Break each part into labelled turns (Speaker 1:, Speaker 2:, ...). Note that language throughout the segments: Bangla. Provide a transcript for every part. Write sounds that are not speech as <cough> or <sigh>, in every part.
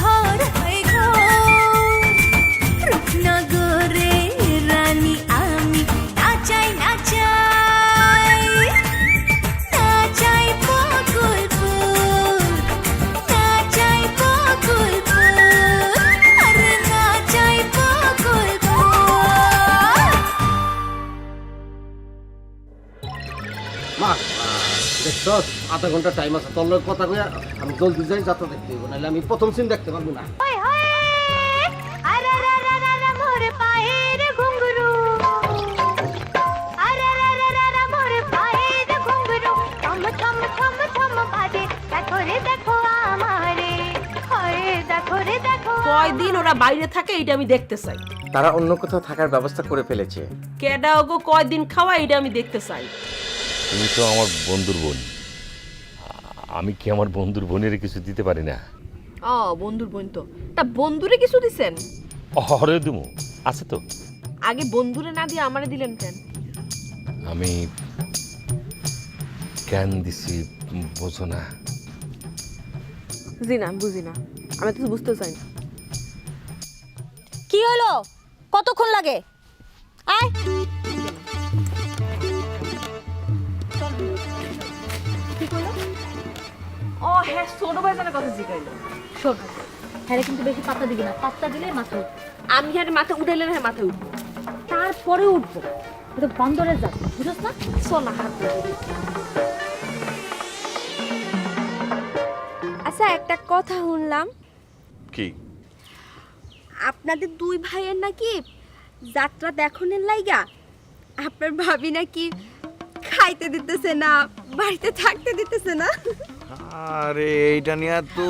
Speaker 1: ধর হয়ে রূপনগরে রানী আমি নাচাই নাচাই নাচাই বকুলপুর নাচাই বকুলপুর আরে নাচাই বকুলপুর
Speaker 2: মা বুঝছস আধা ঘণ্টা টাইম আছে। তোর লগে কথা কইয়া আমি জলদি যাই যাত্রা দেখতে হইব। নাহলে আমি প্রথম সিন দেখতে পারব না।
Speaker 3: আরে রে রে রে রে মোর পায়ের ঘুঙরু আরে রে রে রে রে মোর পায়ের ঘুঙরু থম থম থম থম বাজে। দেখো রে দেখো আমারে। দেখো রে দেখো
Speaker 4: কয়দিন ওরা বাইরে থাকে এটা আমি দেখতে চাই।
Speaker 5: তারা অন্য কোথাও থাকার ব্যবস্থা করে ফেলেছে।
Speaker 4: কেডা ওগো কয়দিন খাওয়া এটা আমি দেখতে চাই।
Speaker 6: তুমি তো আমার বন্ধুর বোন। আমি কি আমার বন্ধুর বোনের কিছু দিতে পারি না?
Speaker 7: ও বন্ধুর বোন তো। তা বন্ধুরে কিছু দিছেন?
Speaker 6: হরে দুমু আছে তো।
Speaker 7: আগে বন্ধুরে না দিয়ে আমারে দিলেন কেন?
Speaker 6: আমি কেন দিছি বোঝো না।
Speaker 7: জি না বুঝি না। আমি তো বুঝতে চাই না।
Speaker 3: কি হলো কতক্ষণ লাগে? আয়।
Speaker 7: ও হ্যাঁ ছোট ভাইজানের কথা জিগাইলো
Speaker 8: শোন হ্যাঁ কিন্তু বেশি দিবি না। দিলে মাথা উঠবে।
Speaker 7: আমি হ্যাঁ মাথা উঠাইলে হ্যাঁ মাথা উঠবো।
Speaker 8: তারপরে উঠবো। এটা বন্দরে যাবে বুঝছ না?
Speaker 7: সোনা হাত
Speaker 9: আচ্ছা একটা কথা শুনলাম।
Speaker 10: কি?
Speaker 9: আপনাদের দুই ভাইয়ের নাকি যাত্রা দেখনের লাইগা। আপনার ভাবি নাকি খাইতে দিতেছে না বাড়িতে থাকতে দিতেছে না।
Speaker 10: আরে এইটা নিয়ে তো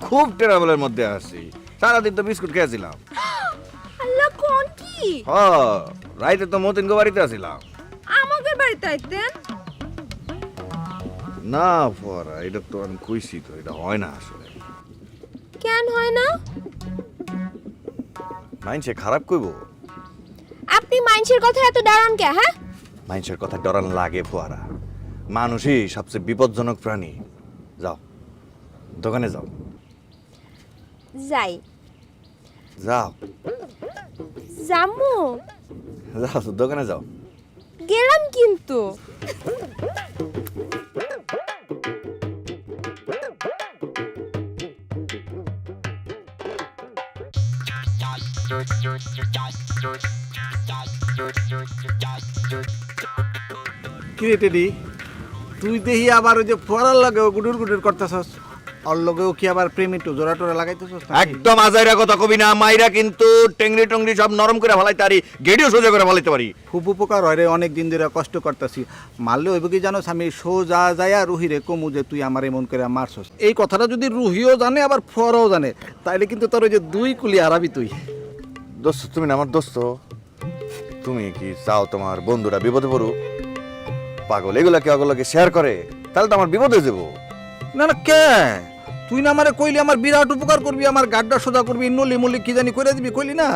Speaker 10: খুব ট্রাভেলের মধ্যে আছি। সারাদিন তো বিস্কুট খেয়েছিলাম।
Speaker 9: আল্লাহ কোন কি?
Speaker 10: হ রাইতে তো মতিন গো বাড়িতে
Speaker 9: আমাদের বাড়িতে আইতেন?
Speaker 10: না পড়া এটা তো আমি কইছি তো এটা হয় না আসলে।
Speaker 9: কেন হয় না?
Speaker 10: মাইনসে খারাপ কইব?
Speaker 9: আপনি মানুষের কথা এত ডারান কে হ্যাঁ?
Speaker 10: মাইনসের কথা ডরান লাগে ফোয়ারা। মানুষই সবচেয়ে বিপজ্জনক প্রাণী। যাও। দোকানে যাও।
Speaker 9: যাই।
Speaker 10: যাও।
Speaker 9: জামু
Speaker 10: যাও দোকানে যাও।
Speaker 9: গেলাম কিন্তু।
Speaker 11: কিরে টেডি? তুই দেখি আবার ওই যে ফোয়ারার লাগেও গুডুর গুডুর করতেছস। ওর লগেও কি আবার প্রেমিটো জোড়া টোরা লাগাইতেছস
Speaker 10: একদম আজাইরা কথা কবি না মাইরা কিন্তু টেংরি টংরি সব নরম করে ফেলাইতে পারি গেডিও সোজা করে ফেলাইতে পারি।
Speaker 11: খুব উপকার হয় রে অনেক দিন ধরে কষ্ট করতেছি। মারলে ওইব কি জানোস আমি সোজা যায়া রুহি রে কমু যে তুই আমার এমন করে মারছস। এই কথাটা যদি রুহিও জানে আবার ফরাও জানে তাইলে কিন্তু তোর ওই যে দুই কুলি হারাবি তুই।
Speaker 10: দোস্ত তুমি না আমার দোস্ত। তুমি কি চাও তোমার বন্ধুরা বিপদে পড়ুক? পাগল এগুলা কি অগলকে শেয়ার করে তাহলে তো আমার বিপদে যাব।
Speaker 11: না না কে? তুই না আমারে কইলি আমার বিরাট উপকার করবি আমার গাড্ডা সোজা করবি নলি মলি কি জানি করে দিবি কইলি না?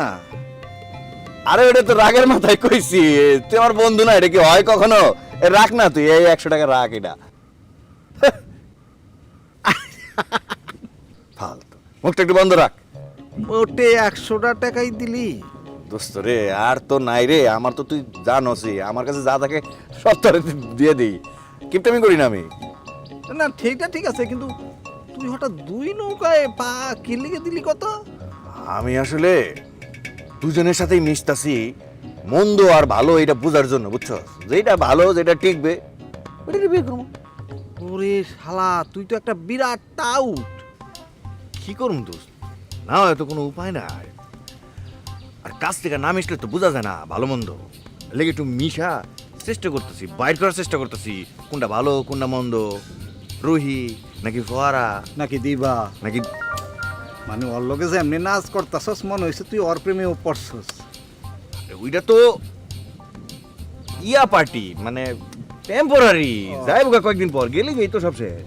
Speaker 10: আরে ওটা তো রাগের মাথায় কইছি তুই আমার বন্ধু না এটা কি হয় কখনো? রাখ না তুই এই একশো টাকা রাখ এটা। <laughs> ফালতু। মুখটা একটু বন্ধ রাখ।
Speaker 11: ওটে একশোটা টাকাই দিলি।
Speaker 10: দোস্ত রে আর তো নাই রে আমার তো তুই জানোসই আমার কাছে যা থাকে সব তোর দিয়ে দিই। কিপটামি করি না আমি।
Speaker 11: না ঠিকটা ঠিক আছে কিন্তু তুই হঠাৎ দুই নৌকায় পা কিলিকে দিলি কত?
Speaker 10: আমি আসলে দুজনের সাথেই মিশতাছি মন্দ আর ভালো এটা বোঝার জন্য বুঝছ? যেটা ভালো যেটা টিকবে ওটা বিয়ে করব।
Speaker 11: ওরে শালা তুই তো একটা বিরাট টাউট
Speaker 10: কি করুম দোস্ত? না হয়তো কোনো উপায় নাই। আর কাছ থেকে না মিশলে তো বোঝা যায় না ভালো মন্দ। লেগে একটু মিশা চেষ্টা করতেছি বাইর করার চেষ্টা করতেছি কোনটা ভালো কোনটা মন্দ। রুহি নাকি ফোয়ারা?
Speaker 11: নাকি দিবা?
Speaker 10: নাকি
Speaker 11: মানে ওর লগে যে এমনি নাচ করতাছস মনে হয়েছে তুই ওর প্রেমেও পড়ছস।
Speaker 10: ওইটা তো ইয়া পার্টি মানে টেম্পোরারি যাই বোকা কয়েকদিন পর গেলি এই তো সব শেষ।